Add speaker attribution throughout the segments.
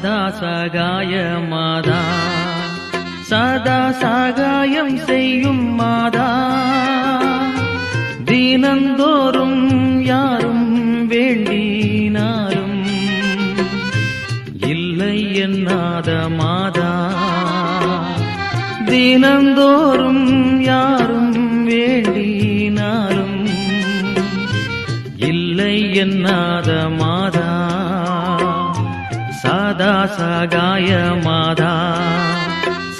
Speaker 1: சதா சகாய மாதா. சதா சகாயம் செய்யும் மாதா. தினந்தோறும் யாரும் வேண்டினாலும் இல்லை என்னாத மாதா. தினந்தோறும் யாரும் வேண்டினாலும் இல்லை என்னாத மாதா. சதா சகாய மாதா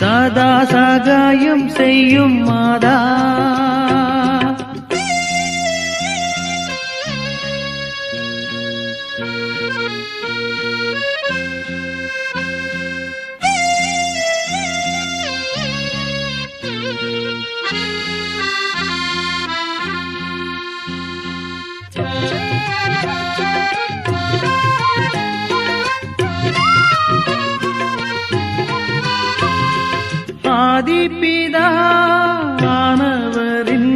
Speaker 1: சதா சகாயம் செய்யும் மாதா Thank you. ஆதிபிதானவரின்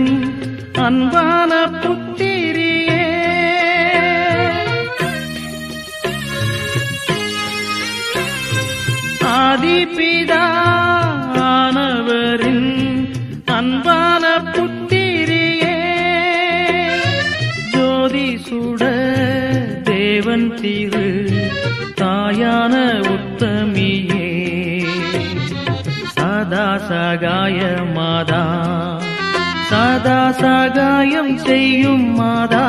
Speaker 1: அன்பான புத்திரியே. ஆதிபிதானவரின் அன்பான புத்திரியே. ஜோதி சுட தேவன் திரு தாயான உத்தமியே சகாய மாதா. சதா சகாயம் செய்யும் மாதா.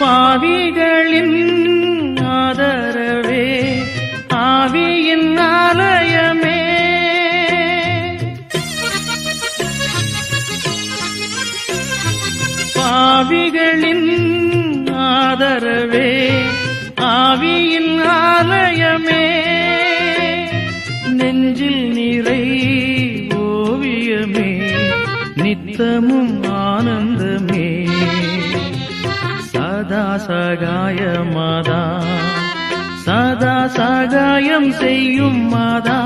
Speaker 1: பாவிகளின் ஆதரவே ஆவியின் ஆலயமே. பாவிகளின் ஆதரவே ஆவியின் ஆலயமே. நெஞ்சில் நிறை ஓவியமே நித்தமும் ஆனந்தமே. சதா சகாயம் மாதா. சதா சகாயம் செய்யும் மாதா.